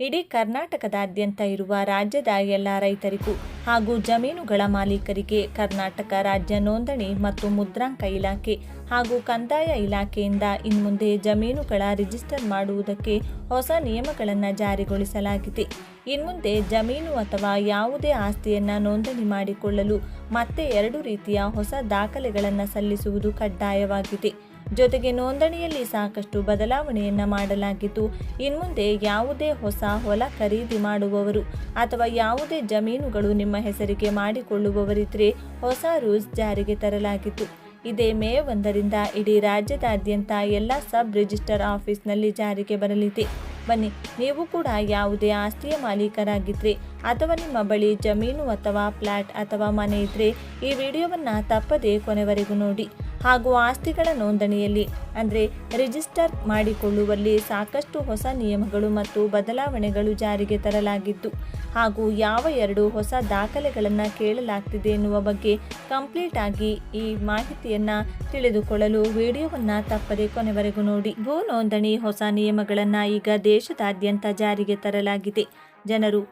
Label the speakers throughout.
Speaker 1: ಇಡೀ ಕರ್ನಾಟಕದಾದ್ಯಂತ ಇರುವ ರಾಜ್ಯದ ಎಲ್ಲ ರೈತರಿಗೂ ಹಾಗೂ ಜಮೀನುಗಳ ಮಾಲೀಕರಿಗೆ ಕರ್ನಾಟಕ ರಾಜ್ಯ ನೋಂದಣಿ ಮತ್ತು ಮುದ್ರಾಂಕ ಇಲಾಖೆ ಹಾಗೂ ಕಂದಾಯ ಇಲಾಖೆಯಿಂದ ಇನ್ಮುಂದೆ ಜಮೀನುಗಳ ರಿಜಿಸ್ಟರ್ ಮಾಡುವುದಕ್ಕೆ ಹೊಸ ನಿಯಮಗಳನ್ನು ಜಾರಿಗೊಳಿಸಲಾಗಿದೆ. ಇನ್ಮುಂದೆ ಜಮೀನು ಅಥವಾ ಯಾವುದೇ ಆಸ್ತಿಯನ್ನು ನೋಂದಣಿ ಮಾಡಿಕೊಳ್ಳಲು ಮತ್ತೆ ಎರಡು ರೀತಿಯ ಹೊಸ ದಾಖಲೆಗಳನ್ನು ಸಲ್ಲಿಸುವುದು ಕಡ್ಡಾಯವಾಗಿದೆ. ಜೊತೆಗೆ ನೋಂದಣಿಯಲ್ಲಿ ಸಾಕಷ್ಟು ಬದಲಾವಣೆಯನ್ನು ಮಾಡಲಾಗಿದ್ದು ಇನ್ಮುಂದೆ ಯಾವುದೇ ಹೊಸ ಹೊಲ ಖರೀದಿ ಮಾಡುವವರು ಅಥವಾ ಯಾವುದೇ ಜಮೀನುಗಳು ನಿಮ್ಮ ಹೆಸರಿಗೆ ಮಾಡಿಕೊಳ್ಳುವವರಿದ್ರೆ ಹೊಸ ರೂಲ್ಸ್ ಜಾರಿಗೆ ತರಲಾಗಿತ್ತು. ಇದೇ ಮೇ ಒಂದರಿಂದ ಇಡೀ ರಾಜ್ಯದಾದ್ಯಂತ ಎಲ್ಲ ಸಬ್ ರಿಜಿಸ್ಟರ್ ಆಫೀಸ್ನಲ್ಲಿ ಜಾರಿಗೆ ಬರಲಿದೆ. ಬನ್ನಿ, ನೀವು ಕೂಡ ಯಾವುದೇ ಆಸ್ತಿಯ ಮಾಲೀಕರಾಗಿದ್ದರೆ ಅಥವಾ ನಿಮ್ಮ ಬಳಿ ಜಮೀನು ಅಥವಾ ಫ್ಲ್ಯಾಟ್ ಅಥವಾ ಮನೆ ಇದ್ದರೆ ಈ ವಿಡಿಯೋವನ್ನು ತಪ್ಪದೇ ಕೊನೆವರೆಗೂ ನೋಡಿ. ಹಾಗೂ ಆಸ್ತಿಗಳ ನೋಂದಣಿಯಲ್ಲಿ, ಅಂದರೆ ರಿಜಿಸ್ಟರ್ ಮಾಡಿಕೊಳ್ಳುವಲ್ಲಿ ಸಾಕಷ್ಟು ಹೊಸ ನಿಯಮಗಳು ಮತ್ತು ಬದಲಾವಣೆಗಳು ಜಾರಿಗೆ ತರಲಾಗಿದ್ದು, ಹಾಗೂ ಯಾವ ಎರಡು ಹೊಸ ದಾಖಲೆಗಳನ್ನು ಕೇಳಲಾಗ್ತಿದೆ ಎನ್ನುವ ಬಗ್ಗೆ ಕಂಪ್ಲೀಟ್ ಆಗಿ ಈ ಮಾಹಿತಿಯನ್ನು ತಿಳಿದುಕೊಳ್ಳಲು ವಿಡಿಯೋವನ್ನು ತಪ್ಪದೆ ಕೊನೆವರೆಗೂ ನೋಡಿ. ಭೂ ನೋಂದಣಿ ಹೊಸ ನಿಯಮಗಳನ್ನು ಈಗ ದೇಶದಾದ್ಯಂತ ಜಾರಿಗೆ ತರಲಾಗಿದೆ. ಜನರು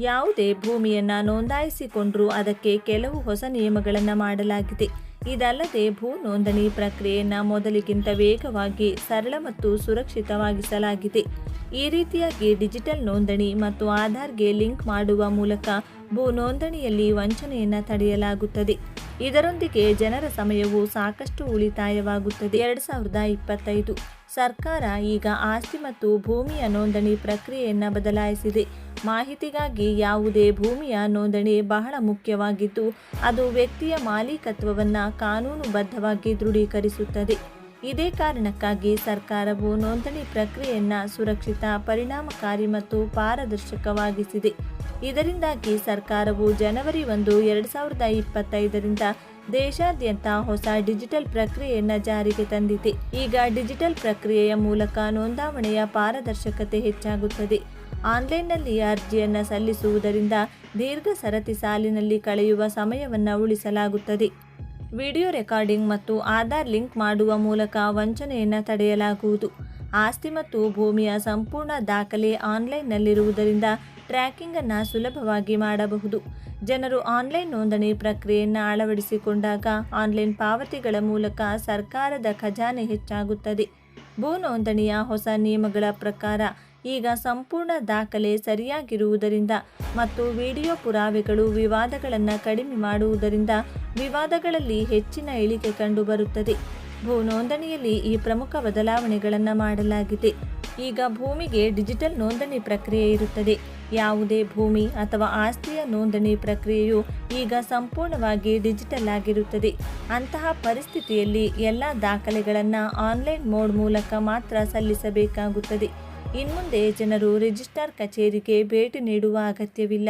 Speaker 1: ಯಾವುದೇ ಭೂಮಿಯನ್ನು ನೋಂದಾಯಿಸಿಕೊಂಡರೂ ಅದಕ್ಕೆ ಕೆಲವು ಹೊಸ ನಿಯಮಗಳನ್ನು ಮಾಡಲಾಗಿದೆ. ಇದಲ್ಲದೆ ಭೂ ನೋಂದಣಿ ಪ್ರಕ್ರಿಯೆಯನ್ನು ಮೊದಲಿಗಿಂತ ವೇಗವಾಗಿ, ಸರಳ ಮತ್ತು ಸುರಕ್ಷಿತವಾಗಿಸಲಾಗಿದೆ. ಈ ರೀತಿಯಾಗಿ ಡಿಜಿಟಲ್ ನೋಂದಣಿ ಮತ್ತು ಆಧಾರ್ಗೆ ಲಿಂಕ್ ಮಾಡುವ ಮೂಲಕ ಭೂ ನೋಂದಣಿಯಲ್ಲಿ ವಂಚನೆಯನ್ನು ತಡೆಯಲಾಗುತ್ತದೆ. ಇದರೊಂದಿಗೆ ಜನರ ಸಮಯವು ಸಾಕಷ್ಟು ಉಳಿತಾಯವಾಗುತ್ತದೆ. ಎರಡು ಸಾವಿರದ ಇಪ್ಪತ್ತೈದು ಸರ್ಕಾರ ಈಗ ಆಸ್ತಿ ಮತ್ತು ಭೂಮಿಯ ನೋಂದಣಿ ಪ್ರಕ್ರಿಯೆಯನ್ನು ಬದಲಾಯಿಸಿದೆ. ಮಾಹಿತಿಗಾಗಿ ಯಾವುದೇ ಭೂಮಿಯ ನೋಂದಣಿ ಬಹಳ ಮುಖ್ಯವಾಗಿದ್ದು, ಅದು ವ್ಯಕ್ತಿಯ ಮಾಲೀಕತ್ವವನ್ನು ಕಾನೂನುಬದ್ಧವಾಗಿ ದೃಢೀಕರಿಸುತ್ತದೆ. ಇದೇ ಕಾರಣಕ್ಕಾಗಿ ಸರ್ಕಾರವು ನೋಂದಣಿ ಪ್ರಕ್ರಿಯೆಯನ್ನು ಸುರಕ್ಷಿತ, ಪರಿಣಾಮಕಾರಿ ಮತ್ತು ಪಾರದರ್ಶಕವಾಗಿಸಿದೆ. ಇದರಿಂದಾಗಿ ಸರ್ಕಾರವು ಜನವರಿ ಒಂದು, ಎರಡು ಸಾವಿರದ ಇಪ್ಪತ್ತೈದರಿಂದ ದೇಶಾದ್ಯಂತ ಹೊಸ ಡಿಜಿಟಲ್ ಪ್ರಕ್ರಿಯೆಯನ್ನು ಜಾರಿಗೆ ತಂದಿದೆ. ಈಗ ಡಿಜಿಟಲ್ ಪ್ರಕ್ರಿಯೆಯ ಮೂಲಕ ನೋಂದಾವಣೆಯ ಪಾರದರ್ಶಕತೆ ಹೆಚ್ಚಾಗುತ್ತದೆ. ಆನ್ಲೈನ್ನಲ್ಲಿ ಅರ್ಜಿಯನ್ನು ಸಲ್ಲಿಸುವುದರಿಂದ ದೀರ್ಘ ಸರತಿ ಸಾಲಿನಲ್ಲಿ ಕಳೆಯುವ ಸಮಯವನ್ನು ಉಳಿಸಲಾಗುತ್ತದೆ. ವಿಡಿಯೋ ರೆಕಾರ್ಡಿಂಗ್ ಮತ್ತು ಆಧಾರ್ ಲಿಂಕ್ ಮಾಡುವ ಮೂಲಕ ವಂಚನೆಯನ್ನು ತಡೆಯಲಾಗುವುದು. ಆಸ್ತಿ ಮತ್ತು ಭೂಮಿಯ ಸಂಪೂರ್ಣ ದಾಖಲೆ ಆನ್ಲೈನ್ನಲ್ಲಿರುವುದರಿಂದ ಟ್ರ್ಯಾಕಿಂಗ್ ಅನ್ನು ಸುಲಭವಾಗಿ ಮಾಡಬಹುದು. ಜನರು ಆನ್ಲೈನ್ ನೋಂದಣಿ ಪ್ರಕ್ರಿಯೆಯನ್ನು ಅಳವಡಿಸಿಕೊಂಡಾಗ ಆನ್ಲೈನ್ ಪಾವತಿಗಳ ಮೂಲಕ ಸರ್ಕಾರದ ಖಜಾನೆ ಹೆಚ್ಚಾಗುತ್ತದೆ. ಭೂ ನೋಂದಣಿಯ ಹೊಸ ನಿಯಮಗಳ ಪ್ರಕಾರ ಈಗ ಸಂಪೂರ್ಣ ದಾಖಲೆ ಸರಿಯಾಗಿರುವುದರಿಂದ ಮತ್ತು ವಿಡಿಯೋ ಪುರಾವೆಗಳು ವಿವಾದಗಳನ್ನು ಕಡಿಮೆ ಮಾಡುವುದರಿಂದ ವಿವಾದಗಳಲ್ಲಿ ಹೆಚ್ಚಿನ ಇಳಿಕೆ ಕಂಡುಬರುತ್ತದೆ. ಭೂ ನೋಂದಣಿಯಲ್ಲಿ ಈ ಪ್ರಮುಖ ಬದಲಾವಣೆಗಳನ್ನು ಮಾಡಲಾಗಿದೆ. ಈಗ ಭೂಮಿಗೆ ಡಿಜಿಟಲ್ ನೋಂದಣಿ ಪ್ರಕ್ರಿಯೆ ಇರುತ್ತದೆ. ಯಾವುದೇ ಭೂಮಿ ಅಥವಾ ಆಸ್ತಿಯ ನೋಂದಣಿ ಪ್ರಕ್ರಿಯೆಯು ಈಗ ಸಂಪೂರ್ಣವಾಗಿ ಡಿಜಿಟಲ್ ಆಗಿರುತ್ತದೆ. ಅಂತಹ ಪರಿಸ್ಥಿತಿಯಲ್ಲಿ ಎಲ್ಲ ದಾಖಲೆಗಳನ್ನು ಆನ್ಲೈನ್ ಮೋಡ್ ಮೂಲಕ ಮಾತ್ರ ಸಲ್ಲಿಸಬೇಕಾಗುತ್ತದೆ. ಇನ್ಮುಂದೆ ಜನರು ರಿಜಿಸ್ಟ್ರಾರ್ ಕಚೇರಿಗೆ ಭೇಟಿ ನೀಡುವ ಅಗತ್ಯವಿಲ್ಲ.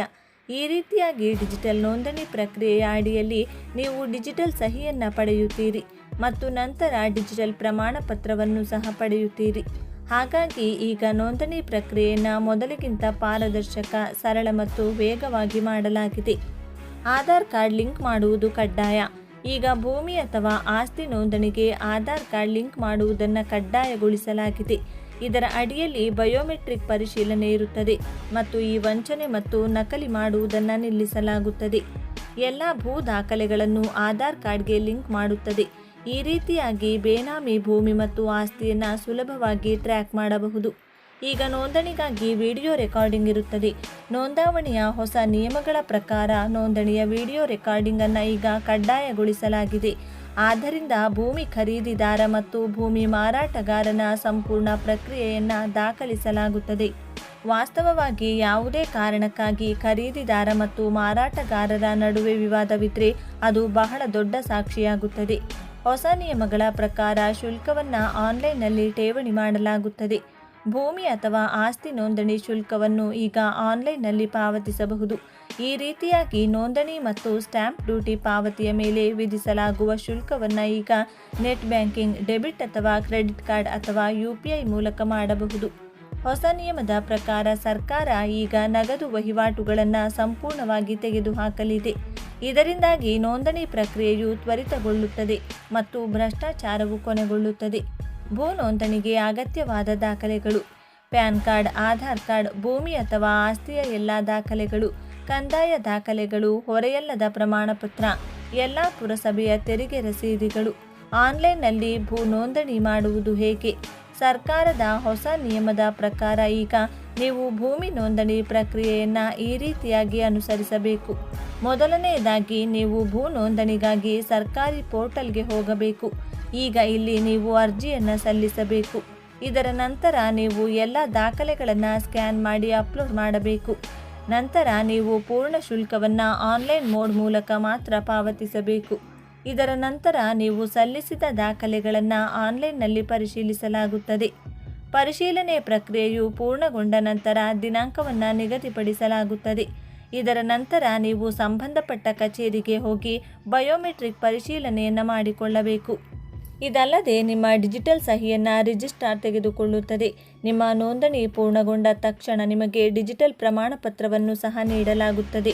Speaker 1: ಈ ರೀತಿಯಾಗಿ ಡಿಜಿಟಲ್ ನೋಂದಣಿ ಪ್ರಕ್ರಿಯೆಯ ಅಡಿಯಲ್ಲಿ ನೀವು ಡಿಜಿಟಲ್ ಸಹಿಯನ್ನು ಪಡೆಯುತ್ತೀರಿ ಮತ್ತು ನಂತರ ಡಿಜಿಟಲ್ ಪ್ರಮಾಣ ಪತ್ರವನ್ನು ಸಹ ಪಡೆಯುತ್ತೀರಿ. ಹಾಗಾಗಿ ಈಗ ನೋಂದಣಿ ಪ್ರಕ್ರಿಯೆಯನ್ನು ಮೊದಲಿಗಿಂತ ಪಾರದರ್ಶಕ, ಸರಳ ಮತ್ತು ವೇಗವಾಗಿ ಮಾಡಲಾಗಿದೆ. ಆಧಾರ್ ಕಾರ್ಡ್ ಲಿಂಕ್ ಮಾಡುವುದು ಕಡ್ಡಾಯ. ಈಗ ಭೂಮಿ ಅಥವಾ ಆಸ್ತಿ ನೋಂದಣಿಗೆ ಆಧಾರ್ ಕಾರ್ಡ್ ಲಿಂಕ್ ಮಾಡುವುದನ್ನು ಕಡ್ಡಾಯಗೊಳಿಸಲಾಗಿದೆ. ಇದರ ಅಡಿಯಲ್ಲಿ ಬಯೋಮೆಟ್ರಿಕ್ ಪರಿಶೀಲನೆ ಇರುತ್ತದೆ ಮತ್ತು ಈ ವಂಚನೆ ಮತ್ತು ನಕಲಿ ಮಾಡುವುದನ್ನು ನಿಲ್ಲಿಸಲಾಗುತ್ತದೆ. ಎಲ್ಲ ಭೂ ದಾಖಲೆಗಳನ್ನು ಆಧಾರ್ ಕಾರ್ಡ್ಗೆ ಲಿಂಕ್ ಮಾಡುತ್ತದೆ. ಈ ರೀತಿಯಾಗಿ ಬೇನಾಮಿ ಭೂಮಿ ಮತ್ತು ಆಸ್ತಿಯನ್ನು ಸುಲಭವಾಗಿ ಟ್ರ್ಯಾಕ್ ಮಾಡಬಹುದು. ಈಗ ನೋಂದಣಿಗಾಗಿ ವಿಡಿಯೋ ರೆಕಾರ್ಡಿಂಗ್ ಇರುತ್ತದೆ. ನೋಂದಾವಣಿಯ ಹೊಸ ನಿಯಮಗಳ ಪ್ರಕಾರ ನೋಂದಣಿಯ ವಿಡಿಯೋ ರೆಕಾರ್ಡಿಂಗನ್ನು ಈಗ ಕಡ್ಡಾಯಗೊಳಿಸಲಾಗಿದೆ. ಆದ್ದರಿಂದ ಭೂಮಿ ಖರೀದಿದಾರ ಮತ್ತು ಭೂಮಿ ಮಾರಾಟಗಾರನ ಸಂಪೂರ್ಣ ಪ್ರಕ್ರಿಯೆಯನ್ನು ದಾಖಲಿಸಲಾಗುತ್ತದೆ. ವಾಸ್ತವವಾಗಿ ಯಾವುದೇ ಕಾರಣಕ್ಕಾಗಿ ಖರೀದಿದಾರ ಮತ್ತು ಮಾರಾಟಗಾರರ ನಡುವೆ ವಿವಾದವಿದ್ದರೆ ಅದು ಬಹಳ ದೊಡ್ಡ ಸಾಕ್ಷಿಯಾಗುತ್ತದೆ. ಹೊಸ ನಿಯಮಗಳ ಪ್ರಕಾರ ಶುಲ್ಕವನ್ನು ಆನ್ಲೈನ್ನಲ್ಲಿ ಠೇವಣಿ ಮಾಡಲಾಗುತ್ತದೆ. ಭೂಮಿ ಅಥವಾ ಆಸ್ತಿ ನೋಂದಣಿ ಶುಲ್ಕವನ್ನು ಈಗ ಆನ್ಲೈನ್ನಲ್ಲಿ ಪಾವತಿಸಬಹುದು. ಈ ರೀತಿಯಾಗಿ ನೋಂದಣಿ ಮತ್ತು ಸ್ಟ್ಯಾಂಪ್ ಡ್ಯೂಟಿ ಪಾವತಿಯ ಮೇಲೆ ವಿಧಿಸಲಾಗುವ ಶುಲ್ಕವನ್ನು ಈಗ ನೆಟ್ ಬ್ಯಾಂಕಿಂಗ್, ಡೆಬಿಟ್ ಅಥವಾ ಕ್ರೆಡಿಟ್ ಕಾರ್ಡ್ ಅಥವಾ ಯು ಮೂಲಕ ಮಾಡಬಹುದು. ಹೊಸ ನಿಯಮದ ಪ್ರಕಾರ ಸರ್ಕಾರ ಈಗ ನಗದು ವಹಿವಾಟುಗಳನ್ನು ಸಂಪೂರ್ಣವಾಗಿ ತೆಗೆದುಹಾಕಲಿದೆ. ಇದರಿಂದಾಗಿ ನೋಂದಣಿ ಪ್ರಕ್ರಿಯೆಯು ತ್ವರಿತಗೊಳ್ಳುತ್ತದೆ ಮತ್ತು ಭ್ರಷ್ಟಾಚಾರವು ಕೊನೆಗೊಳ್ಳುತ್ತದೆ. ಭೂ ನೋಂದಣಿಗೆ ಅಗತ್ಯವಾದ ದಾಖಲೆಗಳು. ಪ್ಯಾನ್ ಕಾರ್ಡ್, ಆಧಾರ್ ಕಾರ್ಡ್, ಭೂಮಿ ಅಥವಾ ಆಸ್ತಿಯ ಎಲ್ಲ ದಾಖಲೆಗಳು, ಕಂದಾಯ ದಾಖಲೆಗಳು, ಹೊರೆಯಲ್ಲದ ಪ್ರಮಾಣಪತ್ರ, ಎಲ್ಲ ಪುರಸಭೆಯ ತೆರಿಗೆ ರಸೀದಿಗಳು. ಆನ್ಲೈನ್ನಲ್ಲಿ ಭೂ ನೋಂದಣಿ ಮಾಡುವುದು ಹೇಗೆ? ಸರ್ಕಾರದ ಹೊಸ ನಿಯಮದ ಪ್ರಕಾರ ಈಗ ನೀವು ಭೂಮಿ ನೋಂದಣಿ ಪ್ರಕ್ರಿಯೆಯನ್ನು ಈ ರೀತಿಯಾಗಿ ಅನುಸರಿಸಬೇಕು. ಮೊದಲನೆಯದಾಗಿ ನೀವು ಭೂ ನೋಂದಣಿಗಾಗಿ ಸರ್ಕಾರಿ ಪೋರ್ಟಲ್ಗೆ ಹೋಗಬೇಕು. ಈಗ ಇಲ್ಲಿ ನೀವು ಅರ್ಜಿಯನ್ನು ಸಲ್ಲಿಸಬೇಕು. ಇದರ ನಂತರ ನೀವು ಎಲ್ಲ ದಾಖಲೆಗಳನ್ನು ಸ್ಕ್ಯಾನ್ ಮಾಡಿ ಅಪ್ಲೋಡ್ ಮಾಡಬೇಕು. ನಂತರ ನೀವು ಪೂರ್ಣ ಶುಲ್ಕವನ್ನು ಆನ್ಲೈನ್ ಮೋಡ್ ಮೂಲಕ ಮಾತ್ರ ಪಾವತಿಸಬೇಕು. ಇದರ ನಂತರ ನೀವು ಸಲ್ಲಿಸಿದ ದಾಖಲೆಗಳನ್ನು ಆನ್ಲೈನ್ನಲ್ಲಿ ಪರಿಶೀಲಿಸಲಾಗುತ್ತದೆ. ಪರಿಶೀಲನೆ ಪ್ರಕ್ರಿಯೆಯು ಪೂರ್ಣಗೊಂಡ ನಂತರ ದಿನಾಂಕವನ್ನು ನಿಗದಿಪಡಿಸಲಾಗುತ್ತದೆ. ಇದರ ನಂತರ ನೀವು ಸಂಬಂಧಪಟ್ಟ ಕಚೇರಿಗೆ ಹೋಗಿ ಬಯೋಮೆಟ್ರಿಕ್ ಪರಿಶೀಲನೆಯನ್ನು ಮಾಡಿಕೊಳ್ಳಬೇಕು. ಇದಲ್ಲದೆ ನಿಮ್ಮ ಡಿಜಿಟಲ್ ಸಹಿಯನ್ನು ರಿಜಿಸ್ಟ್ರಾರ್ ತೆಗೆದುಕೊಳ್ಳುತ್ತದೆ. ನಿಮ್ಮ ನೋಂದಣಿ ಪೂರ್ಣಗೊಂಡ ತಕ್ಷಣ ನಿಮಗೆ ಡಿಜಿಟಲ್ ಪ್ರಮಾಣಪತ್ರವನ್ನು ಸಹ ನೀಡಲಾಗುತ್ತದೆ.